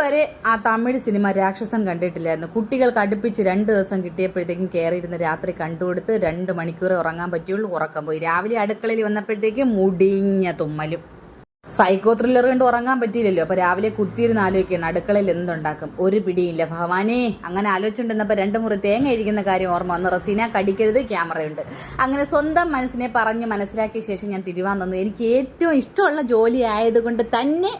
വരെ ആ തമിഴ് സിനിമ രാക്ഷസൻ കണ്ടിട്ടില്ലായിരുന്നു. കുട്ടികൾക്ക് അടുപ്പിച്ച് രണ്ട് ദിവസം കിട്ടിയപ്പോഴത്തേക്കും കയറിയിരുന്ന് രാത്രി കണ്ടുകൊടുത്ത് രണ്ട് മണിക്കൂർ ഉറങ്ങാൻ പറ്റുള്ളൂ ഉറക്കം പോയി. രാവിലെ അടുക്കളയിൽ വന്നപ്പോഴത്തേക്കും മുടിഞ്ഞ തുമ്മലും. സൈക്കോ ത്രില്ലർ കണ്ട് ഉറങ്ങാൻ പറ്റിയില്ലല്ലോ. അപ്പൊ രാവിലെ കുത്തിയിരുന്ന് ആലോചിക്കണം അടുക്കളയിൽ എന്തുണ്ടാക്കും? ഒരു പിടിയില്ല. ഭവാനേ അങ്ങനെ ആലോചിച്ചുണ്ടെന്നപ്പോ രണ്ട് മുറി തേങ്ങ ഇരിക്കുന്ന കാര്യം ഓർമ്മ വന്നു. റസീന കടിക്കരുത് ക്യാമറയുണ്ട്. അങ്ങനെ സ്വന്തം മനസ്സിനെ പറഞ്ഞ് മനസ്സിലാക്കിയ ശേഷം ഞാൻ തിരുവാൻ തന്നു. എനിക്ക് ഏറ്റവും ഇഷ്ടമുള്ള ജോലി ആയതുകൊണ്ട് തന്നെ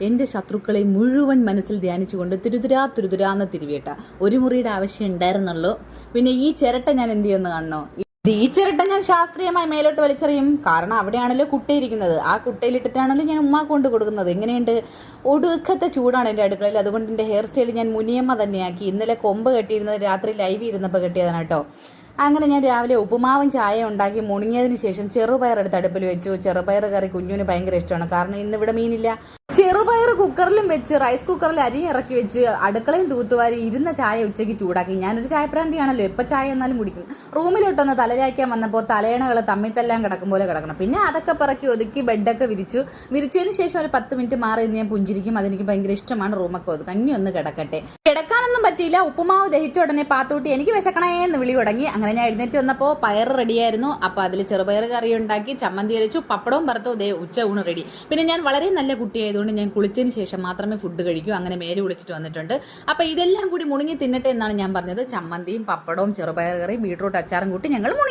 എന്റെ ശത്രുക്കളെ മുഴുവൻ മനസ്സിൽ ധ്യാനിച്ചുകൊണ്ട് തിരുതുരാ തിരുതുരാന്ന് തിരുവേട്ട. ഒരു മുറിയുടെ ആവശ്യം ഉണ്ടായിരുന്നുള്ളൂ. പിന്നെ ഈ ചിരട്ട ഞാൻ എന്ത് ചെയ്യുന്നു കാണണോ? ഈ ചിരട്ട ഞാൻ ശാസ്ത്രീയമായി മേലോട്ട് വലിച്ചെറിയും. കാരണം അവിടെയാണല്ലോ കുട്ടിയിരിക്കുന്നത് ആ കുട്ടയിലിട്ടിട്ടാണല്ലോ ഞാൻ ഉമ്മാ കൊണ്ട് കൊടുക്കുന്നത്. എങ്ങനെയുണ്ട്? ഒടുക്കത്തെ ചൂടാണ് എന്റെ അടുക്കളയിൽ. അതുകൊണ്ട് എന്റെ ഹെയർ സ്റ്റൈൽ ഞാൻ മുനിയമ്മ തന്നെയാക്കി. ഇന്നലെ കൊമ്പ് കെട്ടിയിരുന്നത് രാത്രി ലൈവ് ഇരുന്നപ്പോൾ കെട്ടിയതാണ് കേട്ടോ. അങ്ങനെ ഞാൻ രാവിലെ ഉപ്പുമാവും ചായ ഉണ്ടാക്കി മുണിങ്ങിയതിന് ശേഷം ചെറുപയർ എടുത്ത് അടുപ്പിൽ വെച്ചു. ചെറുപയർ കറി കുഞ്ഞുവിന് ഭയങ്കര ഇഷ്ടമാണ്. കാരണം ഇന്നിവിടെ മീനില്ല. ചെറുപയർ കുക്കറിലും വെച്ച് റൈസ് കുക്കറിൽ അരി ഇറക്കി വെച്ച് അടുക്കളയും തൂത്തുവാരി ഇരുന്ന ചായ ഉച്ചയ്ക്ക് ചൂടാക്കി. ഞാനൊരു ചായപ്രാന്തിയാണല്ലോ. എപ്പോൾ ചായ എന്നാലും കുടിക്കും. റൂമിലോട്ടൊന്ന് തലചായ്ക്കാൻ വന്നപ്പോൾ തലയണകൾ തമ്മിത്തെല്ലാം കിടക്കും പോലെ കിടക്കണം. പിന്നെ അതൊക്കെ പറക്കി ഒതുക്കി ബെഡൊക്കെ വിരിച്ചു. വിരിച്ചതിന് ശേഷം ഒരു പത്ത് മിനിറ്റ് മാറി ഞാൻ പുഞ്ചിരിക്കും. അതെനിക്ക് ഭയങ്കര ഇഷ്ടമാണ്. റൂമൊക്കെ ഒതുക്കുക കഞ്ഞി ഒന്ന് കിടക്കട്ടെ. കിടക്കാനൊന്നും പറ്റിയില്ല. ഉപ്പുമാവ് ദഹിച്ച ഉടനെ പാത്തൂട്ടി എനിക്ക് വിശക്കണേ എന്ന് വിളി തുടങ്ങി. അങ്ങനെ ഞാൻ എഴുന്നേറ്റ് വന്നപ്പോൾ പയർ റെഡിയായിരുന്നു. അപ്പോൾ അതിൽ ചെറുപയർ കറി ഉണ്ടാക്കി ചമ്മന്തി അരച്ചു പപ്പടവും പറത്തു ദേ ഉച്ച ഊണ് റെഡി പിന്നെ ഞാൻ വളരെ നല്ല കുട്ടിയായതുകൊണ്ട് ഞാൻ കുളിച്ചതിന് ശേഷം മാത്രമേ ഫുഡ് കഴിക്കൂ. അങ്ങനെ മേൽ കുളിച്ചിട്ട് വന്നിട്ടുണ്ട്. അപ്പോൾ ഇതെല്ലാം കൂടി മുണുങ്ങി തിന്നട്ടെ എന്നാണ് ഞാൻ പറഞ്ഞത്. ചമ്മന്തിയും പപ്പടവും ചെറുപയർ കറിയും ബീട്രൂട്ട് അച്ചാറും കൂട്ടി ഞങ്ങൾ മുണിങ്ങി.